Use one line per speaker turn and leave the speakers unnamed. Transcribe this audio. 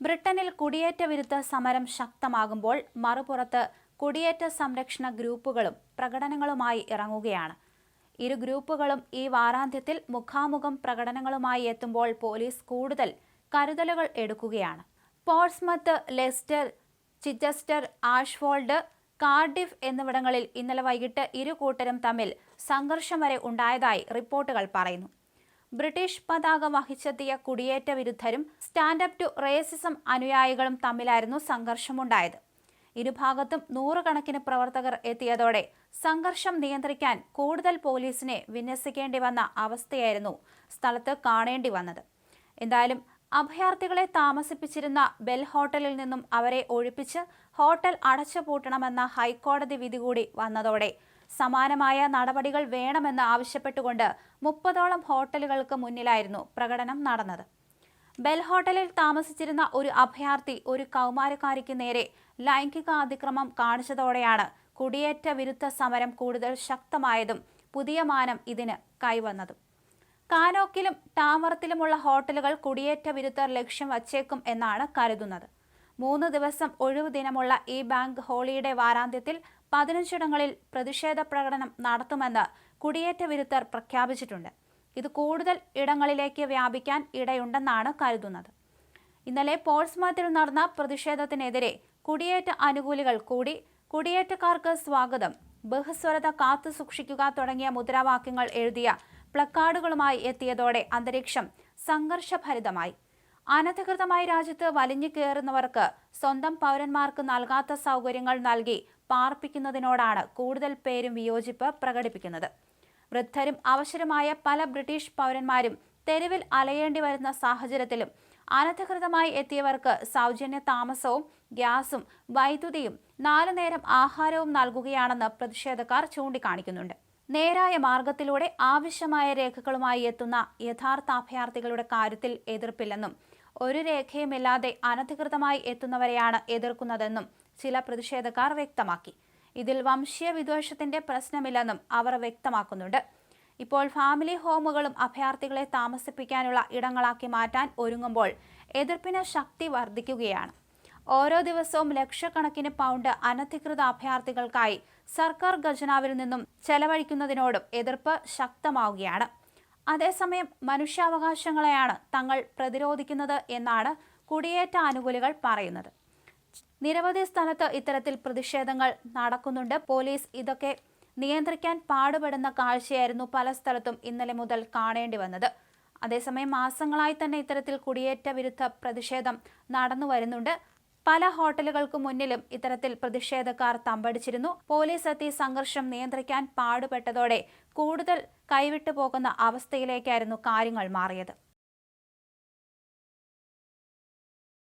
ബ്രിട്ടനിൽ കുടിയേറ്റ വിരുദ്ധ സമരം ശക്തമാകുമ്പോൾ മറുപുറത്ത് കുടിയേറ്റ സംരക്ഷണ ഗ്രൂപ്പുകളും പ്രകടനങ്ങളുമായി ഇറങ്ങുകയാണ്. ഇരു ഗ്രൂപ്പുകളും ഈ വാരാന്ത്യത്തിൽ മുഖാമുഖം പ്രകടനങ്ങളുമായി എത്തുമ്പോൾ പോലീസ് കൂടുതൽ കരുതലുകൾ എടുക്കുകയാണ്. പോർട്സ്മത്ത് ലെസ്റ്റർ ചിച്ചസ്റ്റർ ആഷ്വോൾഡ് കാർഡിഫ് എന്നിവിടങ്ങളിൽ ഇന്നലെ വൈകിട്ട് ഇരു കൂട്ടരും തമ്മിൽ സംഘർഷം വരെ ഉണ്ടായതായി റിപ്പോർട്ടുകൾ പറയുന്നു. ബ്രിട്ടീഷ് പതാക വഹിച്ചെത്തിയ കുടിയേറ്റ വിരുദ്ധരും സ്റ്റാൻഡപ്പ് ടു റേസിസം അനുയായികളും തമ്മിലായിരുന്നു സംഘർഷമുണ്ടായത്. ഇരുഭാഗത്തും നൂറുകണക്കിന് പ്രവർത്തകർ എത്തിയതോടെ സംഘർഷം നിയന്ത്രിക്കാൻ കൂടുതൽ പോലീസിനെ വിന്യസിക്കേണ്ടി വന്ന അവസ്ഥയായിരുന്നു സ്ഥലത്ത് കാണേണ്ടി വന്നത്. എന്തായാലും അഭയാർത്ഥികളെ താമസിപ്പിച്ചിരുന്ന ബെൽ ഹോട്ടലിൽ നിന്നും അവരെ ഒഴിപ്പിച്ച് ഹോട്ടൽ അടച്ചുപൂട്ടണമെന്ന ഹൈക്കോടതി വിധി കൂടി വന്നതോടെ സമാനമായ നടപടികൾ വേണമെന്ന് ആവശ്യപ്പെട്ടുകൊണ്ട് മുപ്പതോളം ഹോട്ടലുകൾക്ക് മുന്നിലായിരുന്നു പ്രകടനം നടന്നത്. ബെൽ ഹോട്ടലിൽ താമസിച്ചിരുന്ന ഒരു അഭയാർത്ഥി ഒരു കൗമാരക്കാരിക്ക് നേരെ ലൈംഗിക അതിക്രമം കാണിച്ചതോടെയാണ് കുടിയേറ്റ വിരുദ്ധ സമരം കൂടുതൽ ശക്തമായതും പുതിയ മാനം ഇതിന് കൈവന്നതും. കാനോക്കിലും ടാമറത്തിലുമുള്ള ഹോട്ടലുകൾ കുടിയേറ്റ വിരുദ്ധർ ലക്ഷ്യം വച്ചേക്കും എന്നാണ് കരുതുന്നത്. മൂന്ന് ദിവസം ഒഴിവു ദിനമുള്ള ഈ ബാങ്ക് ഹോളിയുടെ വാരാന്ത്യത്തിൽ പതിനഞ്ചിടങ്ങളിൽ പ്രതിഷേധ പ്രകടനം നടത്തുമെന്ന് കുടിയേറ്റ വിരുദ്ധർ പ്രഖ്യാപിച്ചിട്ടുണ്ട്. ഇത് കൂടുതൽ ഇടങ്ങളിലേക്ക് വ്യാപിക്കാൻ ഇടയുണ്ടെന്നാണ് കരുതുന്നത്. ഇന്നലെ പോൾസ്മത്തിൽ നടന്ന പ്രതിഷേധത്തിനെതിരെ കുടിയേറ്റ അനുകൂലികൾ കൂടി കുടിയേറ്റക്കാർക്ക് സ്വാഗതം ബഹുസ്വരത കാത്തു സൂക്ഷിക്കുക തുടങ്ങിയ മുദ്രാവാക്യങ്ങൾ എഴുതിയ പ്ലക്കാർഡുകളുമായി എത്തിയതോടെ അന്തരീക്ഷം സംഘർഷഭരിതമായി. അനധികൃതമായി രാജ്യത്ത് വലിഞ്ഞു കയറുന്നവർക്ക് സ്വന്തം പൗരന്മാർക്ക് നൽകാത്ത സൗകര്യങ്ങൾ നൽകി പാർപ്പിക്കുന്നതിനോടാണ് കൂടുതൽ പേരും വിയോജിപ്പ് പ്രകടിപ്പിക്കുന്നത്. വൃദ്ധരും അവശരുമായ പല ബ്രിട്ടീഷ് പൗരന്മാരും തെരുവിൽ അലയേണ്ടി വരുന്ന സാഹചര്യത്തിലും അനധികൃതമായി എത്തിയവർക്ക് സൗജന്യ താമസവും ഗ്യാസും വൈദ്യുതിയും നാലു നേരം ആഹാരവും നൽകുകയാണെന്ന് പ്രതിഷേധക്കാർ ചൂണ്ടിക്കാണിക്കുന്നുണ്ട്. നേരായ മാർഗത്തിലൂടെ ആവശ്യമായ രേഖകളുമായി എത്തുന്ന യഥാർത്ഥ അഭയാർത്ഥികളുടെ കാര്യത്തിൽ എതിർപ്പില്ലെന്നും ഒരു രേഖയുമില്ലാതെ അനധികൃതമായി എത്തുന്നവരെയാണ് എതിർക്കുന്നതെന്നും ചില പ്രതിഷേധക്കാർ വ്യക്തമാക്കി. ഇതിൽ വംശീയ വിദ്വേഷത്തിന്റെ പ്രശ്നമില്ലെന്നും അവർ വ്യക്തമാക്കുന്നുണ്ട്. ഇപ്പോൾ ഫാമിലി ഹോമുകളും അഭയാർത്ഥികളെ താമസിപ്പിക്കാനുള്ള ഇടങ്ങളാക്കി മാറ്റാൻ ഒരുങ്ങുമ്പോൾ എതിർപ്പിന് ശക്തി വർദ്ധിക്കുകയാണ്. ഓരോ ദിവസവും ലക്ഷക്കണക്കിന് പൗണ്ട് അനധികൃത അഭയാർത്ഥികൾക്കായി സർക്കാർ ഖജനാവിൽ നിന്നും ചെലവഴിക്കുന്നതിനോടും എതിർപ്പ് ശക്തമാവുകയാണ്. അതേസമയം മനുഷ്യാവകാശങ്ങളെയാണ് തങ്ങൾ പ്രതിരോധിക്കുന്നത് എന്നാണ് കുടിയേറ്റ അനുകൂലികൾ പറയുന്നത്. നിരവധി സ്ഥലത്ത് ഇത്തരത്തിൽ പ്രതിഷേധങ്ങൾ നടക്കുന്നുണ്ട്. പോലീസ് ഇതൊക്കെ നിയന്ത്രിക്കാൻ പാടുപെടുന്ന കാഴ്ചയായിരുന്നു പല സ്ഥലത്തും ഇന്നലെ മുതൽ കാണേണ്ടി വന്നത്. അതേസമയം മാസങ്ങളായി തന്നെ ഇത്തരത്തിൽ കുടിയേറ്റ വിരുദ്ധ പ്രതിഷേധം നടന്നു വരുന്നുണ്ട്. പല ഹോട്ടലുകൾക്ക് മുന്നിലും ഇത്തരത്തിൽ പ്രതിഷേധക്കാർ തമ്പടിച്ചിരുന്നു. പോലീസ് എത്തി സംഘർഷം നിയന്ത്രിക്കാൻ പാടുപെട്ടതോടെ കൂടുതൽ കൈവിട്ടു പോകുന്ന അവസ്ഥയിലേക്കായിരുന്നു കാര്യങ്ങൾ മാറിയത്.